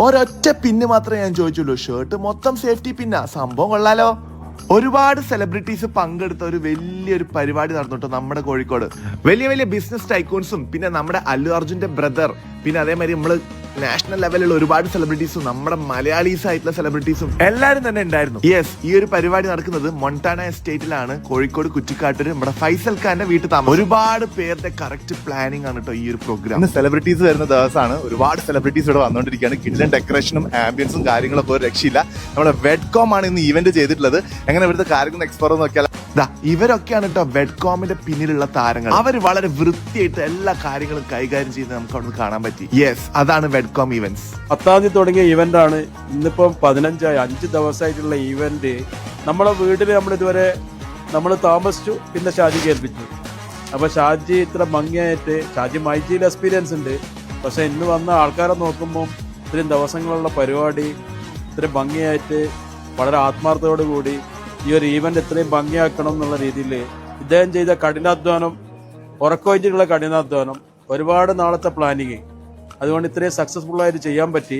ഒരൊറ്റ പിന്ന് മാത്രമേ ഞാൻ ചോദിച്ചുള്ളൂ. ഷർട്ട് മൊത്തം സേഫ്റ്റി പിന്നാ. സംഭവം കൊള്ളാലോ. ഒരുപാട് സെലിബ്രിറ്റീസ് പങ്കെടുത്ത ഒരു വലിയൊരു പരിപാടി നടന്നിട്ടോ നമ്മുടെ കോഴിക്കോട്. വലിയ വലിയ ബിസിനസ് ടൈക്കൂൺസും പിന്നെ നമ്മുടെ അല്ലു അർജുന്റെ ബ്രദർ പിന്നെ അതേമാതിരി നമ്മൾ നാഷണൽ ലെവലിലുള്ള ഒരുപാട് സെലിബ്രിറ്റീസും നമ്മുടെ മലയാളീസ് ആയിട്ടുള്ള സെലിബ്രിറ്റീസും എല്ലാവരും തന്നെ ഉണ്ടായിരുന്നു. യെസ് ഈ ഒരു പരിപാടി നടക്കുന്നത് മൊണ്ടാന എസ്റ്റേറ്റിലാണ് കോഴിക്കോട് കുറ്റിക്കാട്ടൂർ നമ്മുടെ ഫൈസൽ ഖാന്റെ വീട്ടിൽ താമസം. ഒരുപാട് പേരുടെ കറക്റ്റ് പ്ലാനിങ് ആണ് കേട്ടോ ഈ ഒരു പ്രോഗ്രാം സെലിബ്രിറ്റീസ് വരുന്ന ദിവസമാണ്. ഒരുപാട് സെലിബ്രിറ്റീസ് ഇവിടെ വന്നുകൊണ്ടിരിക്കുകയാണ് കിഡിലൻ ഡെക്കറേഷനും ആംബിയൻസും കാര്യങ്ങളൊക്കെ ഒരു രക്ഷയില്ല. നമ്മുടെ വെഡ്കോം ആണ് ഇന്ന് ഇവന്റ് ചെയ്തിട്ടുള്ളത്. എങ്ങനെ ഇവിടുത്തെ കാര്യങ്ങൾ എക്സ്പ്ലോർ നോക്കിയാൽ ദാ ഇവരൊക്കെയാണ് കേട്ടോ വെഡ്കോമിന്റെ പിന്നിലുള്ള താരങ്ങൾ. അവർ വളരെ വൃത്തിയായിട്ട് എല്ലാ കാര്യങ്ങളും കൈകാര്യം ചെയ്ത് നമുക്ക് അവിടെ കാണാൻ പറ്റി. യെസ് അതാണ് വെഡ്കോം ഇവന്റ്സ് പത്താം തീയതി തുടങ്ങിയ ഇവന്റ് ആണ്. ഇന്നിപ്പം പതിനഞ്ചായി അഞ്ച് ദിവസമായിട്ടുള്ള ഇവന്റ് നമ്മളെ വീട്ടിൽ നമ്മൾ ഇതുവരെ നമ്മൾ താമസിച്ചു പിന്നെ ഷാജി കേൾപ്പിച്ചു അപ്പൊ ഷാജി ഇത്ര ഭംഗിയായിട്ട് ഷാജി മൈജിയിൽ എക്സ്പീരിയൻസ് ഉണ്ട്. പക്ഷെ ഇന്ന് വന്ന ആൾക്കാരെ നോക്കുമ്പോൾ ഇത്രയും ദിവസങ്ങളുള്ള പരിപാടി ഇത്രയും ഭംഗിയായിട്ട് വളരെ ആത്മാർത്ഥതയോടു കൂടി ഈ ഒരു ഈവന്റ് ഇത്രയും ഭംഗിയാക്കണം എന്നുള്ള രീതിയിൽ ഇദ്ദേഹം ചെയ്ത കഠിനാധ്വാനം ഉറക്കമൊഴിഞ്ഞിട്ടുള്ള കഠിനാധ്വാനം ഒരുപാട് നാളത്തെ പ്ലാനിങ് അതുകൊണ്ട് ഇത്രയും സക്സസ്ഫുൾ ആയിട്ട് ചെയ്യാൻ പറ്റി.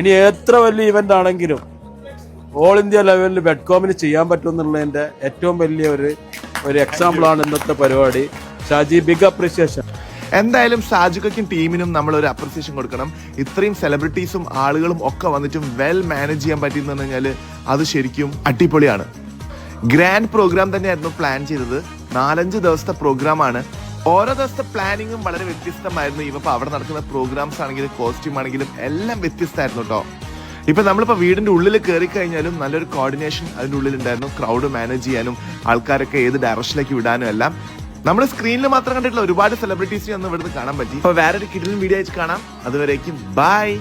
ഇനി എത്ര വലിയ ഇവന്റ് ആണെങ്കിലും ഓൾ ഇന്ത്യ ലെവലിൽ ബെഡ്കോമിന് ചെയ്യാൻ പറ്റും എന്നുള്ളതിന്റെ ഏറ്റവും വലിയ ഒരു ഒരു എക്സാമ്പിൾ ആണ് ഇന്നത്തെ പരിപാടി. ഷാജി ബിഗ് അപ്രീസിയേഷൻ എന്തായാലും ഷാജുക്കും ടീമിനും നമ്മൾ ഒരു അപ്രീസിയേഷൻ കൊടുക്കണം. ഇത്രയും സെലിബ്രിറ്റീസും ആളുകളും ഒക്കെ വന്നിട്ടും വെൽ മാനേജ് ചെയ്യാൻ പറ്റിയെന്ന് പറഞ്ഞു കഴിഞ്ഞാൽ അത് ശരിക്കും അടിപൊളിയാണ്. ഗ്രാൻഡ് പ്രോഗ്രാം തന്നെയായിരുന്നു പ്ലാൻ ചെയ്തത്. നാലഞ്ച് ദിവസത്തെ പ്രോഗ്രാമാണ് ഓരോ ദിവസത്തെ പ്ലാനിങ്ങും വളരെ വ്യത്യസ്തമായിരുന്നു. ഇവ അവിടെ നടക്കുന്ന പ്രോഗ്രാംസ് ആണെങ്കിലും കോസ്റ്റ്യൂം ആണെങ്കിലും എല്ലാം വ്യത്യസ്തമായിരുന്നു കേട്ടോ ഇപ്പൊ നമ്മളിപ്പോ വീടിന്റെ ഉള്ളിൽ കയറി കഴിഞ്ഞാലും നല്ലൊരു കോർഡിനേഷൻ അതിന്റെ ഉള്ളിൽ ഉണ്ടായിരുന്നു ക്രൗഡ് മാനേജ് ചെയ്യാനും ആൾക്കാരൊക്കെ ഏത് ഡയറക്ഷനിലേക്ക് വിടാനും എല്ലാം. നമ്മൾ സ്ക്രീനിൽ മാത്രം കണ്ടിട്ടുള്ള ഒരുപാട് സെലിബ്രിറ്റീസിനെ ഒന്നും ഇവിടുന്ന് കാണാൻ പറ്റി. അപ്പൊ വേറൊരു കിഡിലും വീഡിയോ ആയിട്ട് കാണാം. അതുവരേക്കും ബൈ